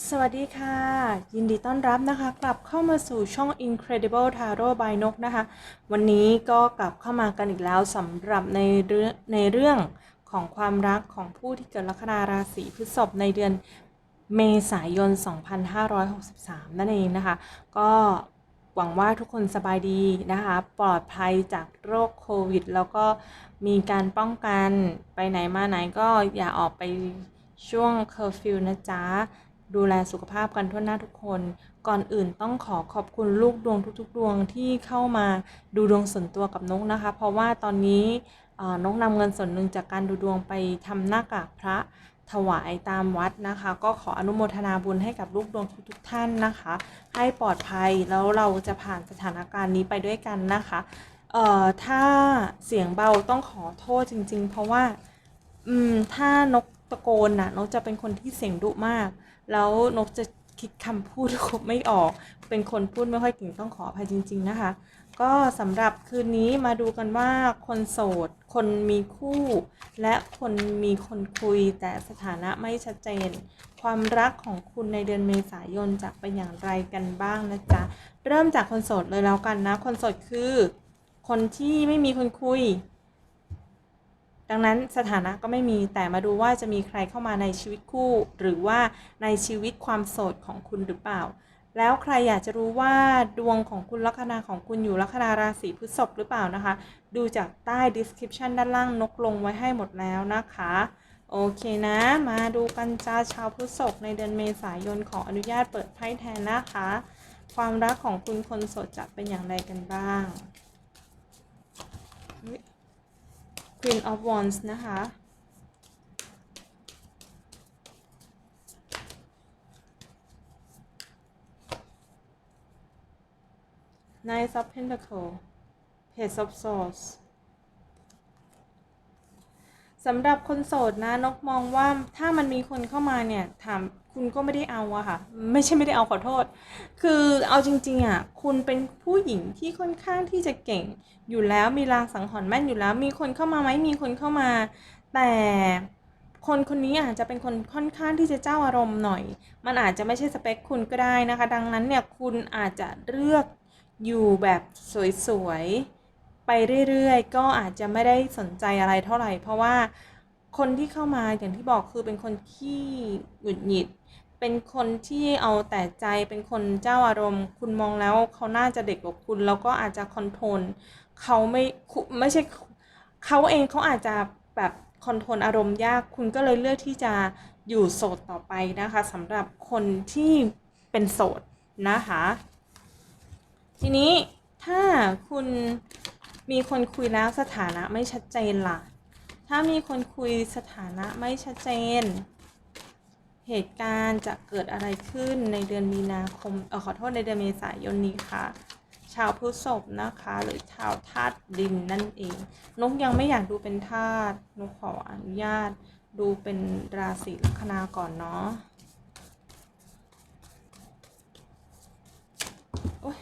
สวัสดีค่ะ ยินดีต้อนรับนะคะ กลับเข้ามาสู่ช่อง Incredible Tarot by นกนะคะ วันนี้ก็กลับเข้ามากันอีกแล้วสำหรับในเรื่องในเรื่องของความรักของผู้ที่เกิดลัคนาราศีพฤษภในเดือนเมษายน 2563 นั่นเองนะคะ ก็หวังว่าทุกคนสบายดีนะคะ ปลอดภัยจากโรคโควิด แล้วก็มีการป้องกันไปไหนมาไหนก็อย่าออกไปช่วงเคอร์ฟิวนะจ๊ะ ดูแลสุขภาพกันทั่วหน้าทุกคน ก่อนอื่นต้องขอขอบคุณลูกดวงทุกๆ ดวงที่เข้ามาดูดวงส่วนตัวกับนกนะคะ เพราะว่าตอนนี้นกนำเงินส่วนหนึ่งจากการดูดวงไปทำหน้ากากพระถวายตามวัดนะคะ ก็ขออนุโมทนาบุญให้กับลูกดวงทุกๆท่านนะคะ ให้ปลอดภัยแล้วเราจะผ่านสถานการณ์นี้ไปด้วยกันนะคะเอ่อถ้าเสียงเบาต้องขอโทษจริง ๆ เพราะว่า อืม ถ้านกตะโกนน่ะนกจะเป็นคนที่เสียงดุมาก แล้วนกจะคิดคำพูดไม่ออก เป็นคนพูดไม่ค่อยเก่งต้องขออภัยจริง ๆนะคะ ก็สำหรับคืนนี้มาดูกันว่าคนโสด คนมีคู่ และคนมีคนคุยแต่สถานะไม่ชัดเจน ความรักของคุณในเดือนเมษายนจะเป็นอย่างไรกันบ้างนะจ๊ะ เริ่มจากคนโสดเลยแล้วกันนะ คนโสดคือ คนที่ไม่มีคนคุย ดังนั้นสถานะก็ไม่มีแต่มาดูว่าจะมีใครเข้ามาในชีวิตคู่ หรือว่าในชีวิตความโสดของคุณหรือเปล่า แล้วใครอยากจะรู้ว่าดวงของคุณลัคนาของคุณอยู่ลัคนาราศีพฤษภหรือเปล่านะคะ ดูจากใต้ description ด้านล่างนกลงไว้ให้หมดแล้วนะคะโอเคนะ มาดูกันจ้าชาวพฤษภในเดือนเมษายนขออนุญาตเปิดไพ่แทนนะคะ ความรักของคุณคนโสดจะเป็นอย่างไรกันบ้าง Queen of Wands นะคะ Knight of Pentacles Page of Swords สำหรับคนโสดนะนกมองว่าถ้ามันมีคนเข้ามาเนี่ยถามคุณก็ไม่ได้เอาอะค่ะ ไม่ใช่ไม่ได้เอาขอโทษ คือเอาจริงๆอะคุณเป็นผู้หญิงที่ค่อนข้างที่จะเก่ง อยู่แล้วมีรางสังหรณ์แม่นอยู่แล้ว มีคนเข้ามาไหมมีคนเข้ามา แต่คนคนนี้อาจจะเป็นคนค่อนข้างที่จะเจ้าอารมณ์หน่อย มันอาจจะไม่ใช่สเปคคุณก็ได้นะคะ ดังนั้นเนี่ยคุณอาจจะเลือกอยู่แบบสวยๆ ไปเรื่อยๆ ก็อาจจะไม่ได้สนใจอะไรเท่าไหร่ เพราะว่าคนที่เข้ามาอย่างที่บอกคือเป็นคนที่หงุดหงิด เป็นคนที่เอาแต่ใจเป็นคนเจ้าอารมณ์ คุณมองแล้วเขาน่าจะเด็กกว่าคุณ แล้วก็อาจจะคอนโทรลเขาไม่ไม่ใช่เขาเองเขาอาจจะแบบคอนโทรลอารมณ์ยาก คุณก็เลยเลือกที่จะอยู่โสดต่อไปนะคะสำหรับคนที่เป็นโสดนะคะ ทีนี้ถ้าคุณ มีคนคุยแล้วสถานะไม่ชัดเจนล่ะ ถ้ามีคนคุยสถานะไม่ชัดเจน เหตุการณ์จะเกิดอะไรขึ้นในเดือนมีนาคม เออขอโทษในเดือนเมษายนนี้ค่ะ ชาวพฤษภนะคะ หรือชาวธาตุดินนั่นเอง นกยังไม่อยากดูเป็นธาตุ นกขออนุญาตดูเป็นราศีลัคนาก่อนเนาะโอ๊ย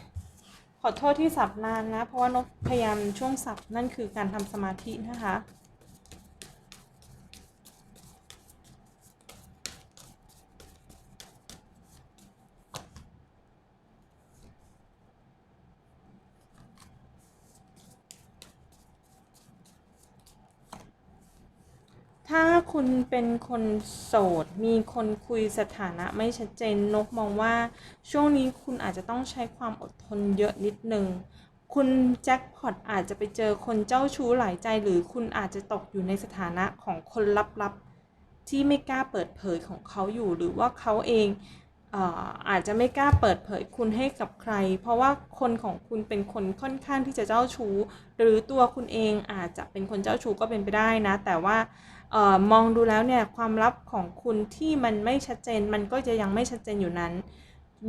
ขอโทษที่สับนานนะ เพราะว่านกพยายามช่วงสับนั่นคือการทำสมาธินะคะ คุณเป็นคนโสด มีคนคุยสถานะไม่ชัดเจนนกมองว่า ช่วงนี้คุณอาจจะต้องใช้ความอดทนเยอะนิดนึงคุณแจ็คพอตอาจจะไปเจอคนเจ้าชู้หลายใจ หรือคุณอาจจะตกอยู่ในสถานะของคนลับๆ ที่ไม่กล้าเปิดเผยของเขาอยู่ หรือว่าเขาเองเอ่อาจจะไม่กล้าเปิดเผยคุณให้กับใคร เพราะว่าคนของคุณเป็นคนค่อนข้างที่จะเจ้าชู้ หรือตัวคุณเองอาจจะเป็นคนเจ้าชู้ก็เป็นไปได้นะ แต่ว่า ออมองดูแล้วเนี่ยความลับของคุณที่มันไม่ชัดเจน มันก็จะยังไม่ชัดเจนอยู่นั้น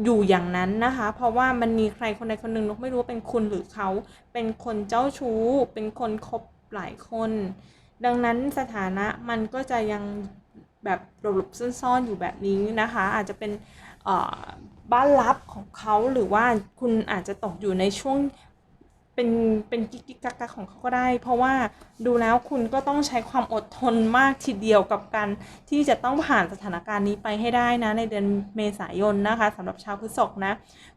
อยู่อย่างนั้นนะคะ เพราะว่ามันมีใครคนใดคนหนึ่งนกไม่รู้ว่าเป็นคุณหรือเขาเป็นคนเจ้าชู้ เป็นคนคบหลายคน ดังนั้นสถานะมันก็จะยังแบบหลบๆซ่อนๆอยู่แบบนี้นะคะ อาจจะเป็นบ้านลับของเขาหรือว่าคุณอาจจะตกอยู่ในช่วง เป็นเป็นกิ๊กกิ๊กกักกักของเขาก็ได้ เพราะว่าดูแล้วคุณก็ต้องใช้ความอดทนมากทีเดียวกับการที่จะต้องผ่านสถานการณ์นี้ไปให้ได้นะในเดือนเมษายนนะคะสำหรับชาวพฤษภนะ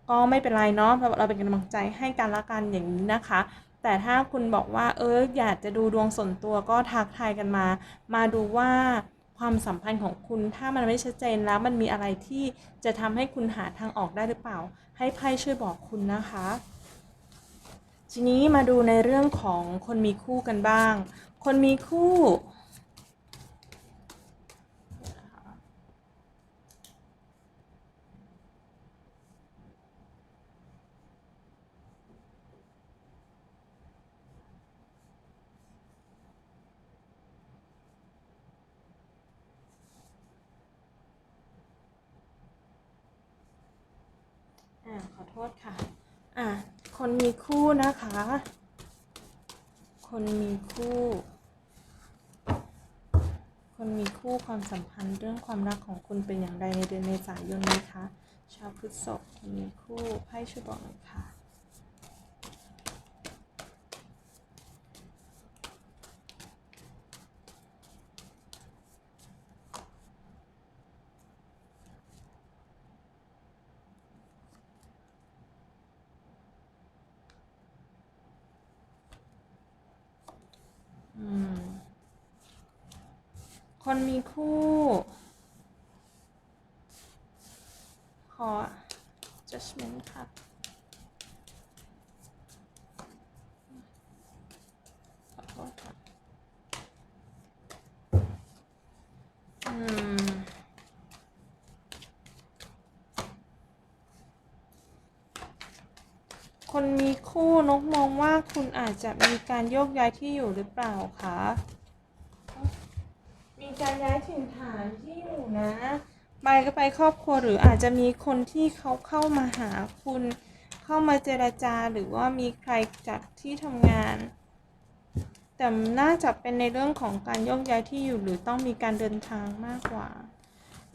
ก็ไม่เป็นไรเนาะเราเราเป็นกำลังใจให้กันละกันอย่างนี้นะคะแต่ถ้าคุณบอกว่าเอออยากจะดูดวงส่วนตัวก็ทักทายกันมา มาดูว่าความสัมพันธ์ของคุณถ้ามันไม่ชัดเจนแล้วมันมีอะไรที่จะทำให้คุณหาทางออกได้หรือเปล่า ให้ไพ่ช่วยบอกคุณนะคะ ทีนี้มาดูในเรื่องของคนมีคู่กันบ้าง คนมีคู่ อ่า ขอโทษค่ะ คู่นะคะ คนมีคู่ คนมีคู่ความสัมพันธ์เรื่องความรักของคุณเป็นอย่างไรในเดือนเมษายนนี้คะ ชาวพฤษภคนมีคู่ไพ่ช่วยบอกหน่อยค่ะ คนมีคู่ ขอ judgment ค่ะ ขอโทษค่ะ อืม คนมีคู่นกมองว่าคุณอาจจะมีการโยกย้ายที่อยู่หรือเปล่าคะ การย้ายถิ่นฐานที่อยู่นะ ไปก็ไปครอบครัวหรืออาจจะมีคนที่เขาเข้ามาหาคุณ เข้ามาเจรจาหรือว่ามีใครจากที่ทำงาน แต่น่าจะเป็นในเรื่องของการโยกย้ายที่อยู่หรือต้องมีการเดินทางมากกว่า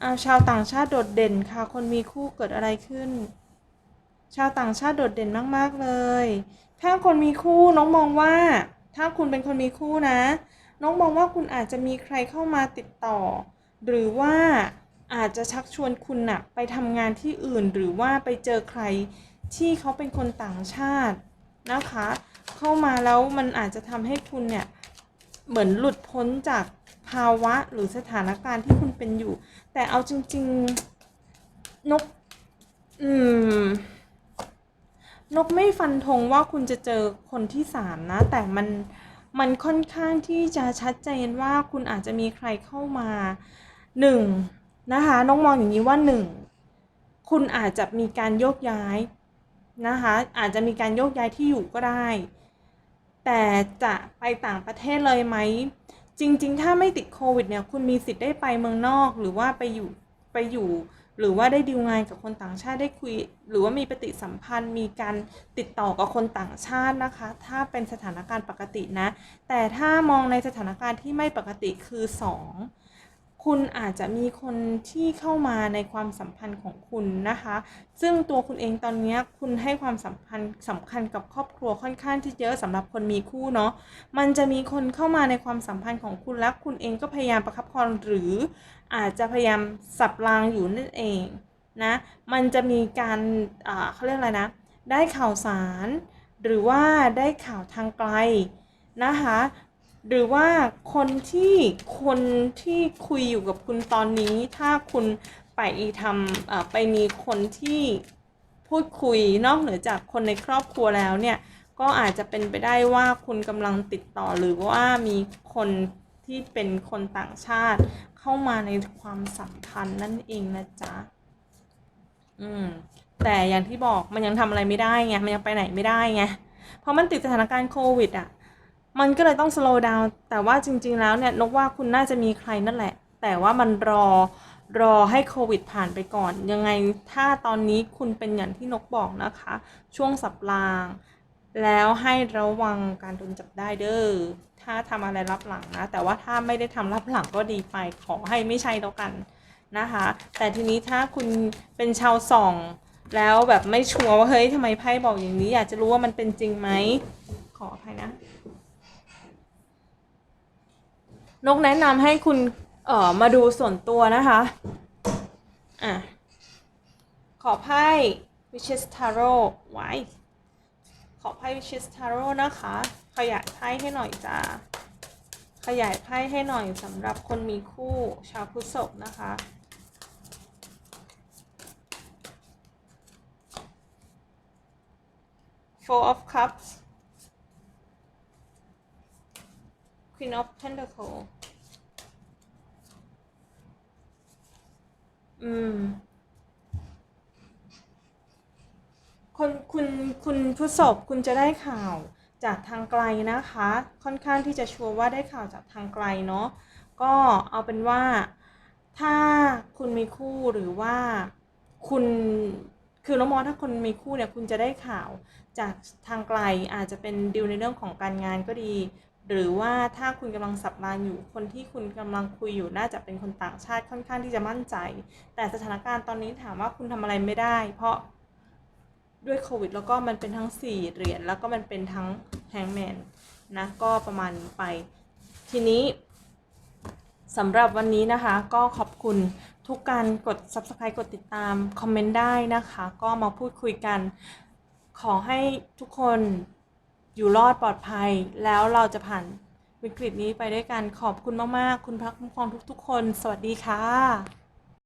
อาชาวต่างชาติโดดเด่นค่ะ คนมีคู่เกิดอะไรขึ้น ชาวต่างชาติโดดเด่นมาก ๆ เลย ถ้าคนมีคู่น้องมองว่า ถ้าคุณเป็นคนมีคู่นะ น้องมองว่าคุณอาจจะมีใครเข้ามาติดต่อ หรือว่าอาจจะชักชวนคุณน่ะไปทำงานที่อื่น หรือว่าไปเจอใครที่เขาเป็นคนต่างชาตินะคะ เข้ามาแล้วมันอาจจะทำให้คุณเนี่ยเหมือนหลุดพ้นจากภาวะหรือสถานการณ์ที่คุณเป็นอยู่ แต่เอาจริง ๆ นก อืม นกไม่ฟันธงว่าคุณจะเจอคนที่สามนะ แต่มัน มันค่อนข้างที่จะชัดเจนว่าคุณอาจจะมีใครเข้ามาหนึ่งนะคะน้องมองอย่างนี้ว่าหนึ่งคุณอาจจะมีการโยกย้ายนะคะอาจจะมีการโยกย้ายที่อยู่ก็ได้ แต่จะไปต่างประเทศเลยไหม จริง ๆ ถ้าไม่ติดโควิดเนี่ยคุณมีสิทธิ์ได้ไปเมืองนอกหรือว่าไปอยู่ไปอยู่ หรือว่าได้ดีลงานกับคนต่างชาติได้คุย หรือว่ามีปฏิสัมพันธ์ มีการติดต่อกับคนต่างชาตินะคะ ถ้าเป็นสถานการณ์ปกตินะ แต่ถ้ามองในสถานการณ์ที่ไม่ปกติคือ 2 คุณอาจจะมีคนที่เข้ามาในความสัมพันธ์ของคุณนะคะ ซึ่งตัวคุณเองตอนนี้คุณให้ความสัมพันธ์สำคัญกับครอบครัวค่อนข้างที่เยอะสำหรับคนมีคู่เนาะ มันจะมีคนเข้ามาในความสัมพันธ์ของคุณและคุณเองก็พยายามประคับประคองหรือ อาจจะพยายามสับรางอยู่นั่นเองนะ มันจะมีการเขาเรียกอะไรนะ ได้ข่าวสาร หรือว่าได้ข่าวทางไกลนะคะ หรือว่าคนที่คนที่คุยอยู่กับคุณตอนนี้ ถ้าคุณไปทำไปมีคนที่พูดคุยนอกเหนือจากคนในครอบครัวแล้วเนี่ยก็อาจจะเป็นไปได้ว่าคุณกำลังติดต่อหรือว่ามีคนที่เป็นคนต่างชาติเข้ามาในความสัมพันธ์นั่นเองนะจ๊ะ อืม แต่อย่างที่บอกมันยังทำอะไรไม่ได้ไง มันยังไปไหนไม่ได้ไง เพราะมันติดสถานการณ์โควิดอะ มันก็เลยต้อง slow down แต่ว่าจริง ๆ แล้วเนี่ยนกว่าคุณน่าจะมีใครนั่นแหละ แต่ว่ามันรอรอให้โควิดผ่านไปก่อน ยังไงถ้าตอนนี้คุณเป็นอย่างที่นกบอกนะคะ ช่วงสับรางแล้วให้ระวังการโดนจับได้เด้อ ถ้าทำอะไรรับหลังนะ แต่ว่าถ้าไม่ได้ทำรับหลังก็ดีไป ขอให้ไม่ใช่แล้วกันนะคะ แต่ทีนี้ถ้าคุณเป็นชาวส่อง แล้วแบบไม่ชัวร์ว่าเฮ้ยทำไมไพ่บอกอย่างนี้ อยากจะรู้ว่ามันเป็นจริงไหม ขออภัยนะ นกแนะนำให้คุณเอ่อมาดูส่วนตัวนะคะอะขอไพ่ Witches Tarot ไว้ขอไพ่ Witches Tarot นะคะ ขยายไพ่ให้หน่อยจ้าขยายไพ่ให้หน่อยสำหรับคนมีคู่ชาวพฤษภนะคะ Four of Cups Queen of Pentacle อืม คนคุณคุณผู้ศพคุณจะได้ข่าวจากทางไกลนะคะ ค่อนข้างที่จะชัวร์ว่าได้ข่าวจากทางไกลเนาะก็เอาเป็นว่าถ้าคุณมีคู่หรือว่าคุณคือน้องมอถ้าคนมีคู่เนี่ยคุณจะได้ข่าวจากทางไกลอาจจะเป็นดิวในเรื่องของการงานก็ดี หรือว่าถ้าคุณกำลังสับรานอยู่คนที่คุณกำลังคุยอยู่น่าจะเป็นคนต่างชาติค่อนข้างที่จะมั่นใจ แต่สถานการณ์ตอนนี้ถามว่าคุณทำอะไรไม่ได้ เพราะด้วยโควิด แล้วก็มันเป็นทั้ง 4 เหรียญแล้วก็มันเป็นทั้งแฮงแมนนะก็ประมาณนี้ไป ทีนี้สำหรับวันนี้นะคะก็ขอบคุณทุกการกด Subscribe กดติดตาม คอมเมนต์ได้นะคะ ก็มาพูดคุยกัน ขอให้ทุกคน อยู่รอดปลอดภัย แล้วเราจะผ่านวิกฤตนี้ไปด้วยกันขอบคุณมาก ๆ คุณพระคุ้มครองทุก ๆ คน สวัสดีค่ะ